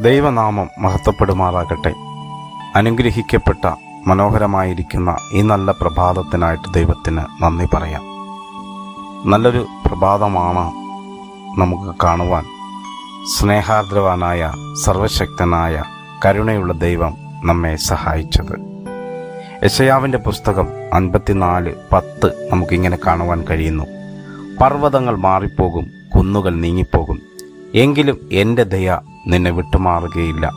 ദൈവനാമം മഹത്വപ്പെടുമാറാകട്ടെ. അനുഗ്രഹിക്കപ്പെട്ട മനോഹരമായിരിക്കുന്ന ഈ നല്ല പ്രഭാതത്തിനായിട്ട് ദൈവത്തിന് നന്ദി പറയാം. നല്ലൊരു പ്രഭാതമാണ് നമുക്ക് കാണുവാൻ സ്നേഹാർദ്രവാനായ സർവശക്തനായ കരുണയുള്ള ദൈവം നമ്മെ സഹായിച്ചത്. യശയാവിന്റെ പുസ്തകം അൻപത്തിനാല് പത്ത് നമുക്കിങ്ങനെ കാണുവാൻ കഴിയുന്നു. പർവതങ്ങൾ മാറിപ്പോകും കുന്നുകൾ നീങ്ങിപ്പോകും. എങ്കിലും എന്റെ ദയ നിന്നെ വിട്ടുമാറുകയില്ല.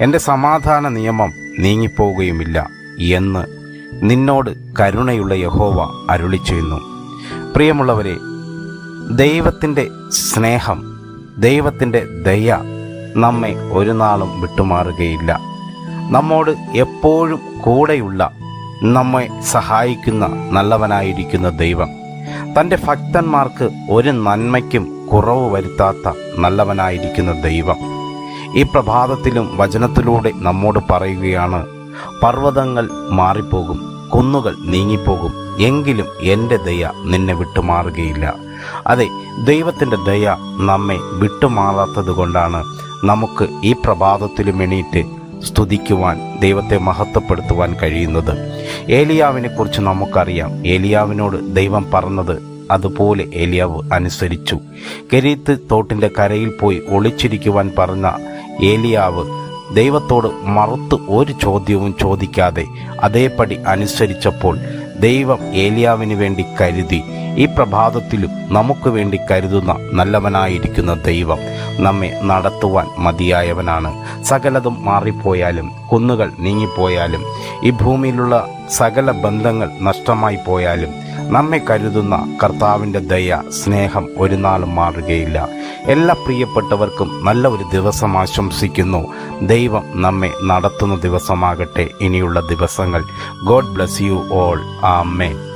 എന്റെ സമാധാന നിയമം നീങ്ങിപ്പോവുകയുമില്ല എന്ന് നിന്നോട് കരുണയുള്ള യഹോവ അരുളിച്ചിരുന്നു പ്രിയമുള്ളവരെ ദൈവത്തിന്റെ സ്നേഹം ദൈവത്തിന്റെ ദയ നമ്മെ ഒരു നാളും വിട്ടുമാറുകയില്ല. നമ്മോട് എപ്പോഴും കൂടെയുള്ള നമ്മെ സഹായിക്കുന്ന നല്ലവനായിരിക്കുന്ന ദൈവം തന്റെ ഭക്തന്മാർക്ക് ഒരു നന്മയ്ക്കും കുറവ് വരുത്താത്ത നല്ലവനായിരിക്കുന്ന ദൈവം. ഈ പ്രഭാതത്തിലും വചനത്തിലൂടെ നമ്മോട് പറയുകയാണ് പർവതങ്ങൾ മാറിപ്പോകും കുന്നുകൾ നീങ്ങിപ്പോകും എങ്കിലും എന്റെ ദയ നിന്നെ വിട്ടുമാറുകയില്ല. അതെ ദൈവത്തിന്റെ ദയ നമ്മെ വിട്ടുമാറാത്തത് കൊണ്ടാണ് നമുക്ക് ഈ പ്രഭാതത്തിലും എണീറ്റ് സ്തുതിക്കുവാൻ ദൈവത്തെ മഹത്വപ്പെടുത്തുവാൻ കഴിയുന്നത്. ഏലിയാവിനെ കുറിച്ച് നമുക്കറിയാം. ഏലിയാവിനോട് ദൈവം പറഞ്ഞത് അതുപോലെ ഏലിയാവ് അനുസരിച്ചു. കെരീത്ത് തോട്ടിന്റെ കരയിൽ പോയി ഒളിച്ചിരിക്കുവാൻ പറഞ്ഞ ഏലിയാവ് ദൈവത്തോട് മറുത്ത് ഒരു ചോദ്യവും ചോദിക്കാതെ അതേപടി അനുസരിച്ചപ്പോൾ ദൈവം ഏലിയാവിന് വേണ്ടി കരുതി ഈ പ്രഭാതത്തിലും നമുക്ക് വേണ്ടി കരുതുന്ന നല്ലവനായിരിക്കുന്ന ദൈവം നമ്മെ നടത്തുവാൻ മതിയായവനാണ്. സകലതും മാറിപ്പോയാലും കുന്നുകൾ നീങ്ങിപ്പോയാലും ഈ ഭൂമിയിലുള്ള സകല ബന്ധങ്ങൾ നഷ്ടമായി പോയാലും നമ്മെ കരുതുന്ന കർത്താവിന്റെ ദയ സ്നേഹം ഒരു നാളും മാറുകയില്ല. എല്ലാ പ്രിയപ്പെട്ടവർക്കും നല്ല ഒരു ദിവസം ആശംസിക്കുന്നു. ദൈവം നമ്മെ നടത്തുന്ന ദിവസമാകട്ടെ. ഇനിയുള്ള ദിവസങ്ങൾ. God bless you all. Amen.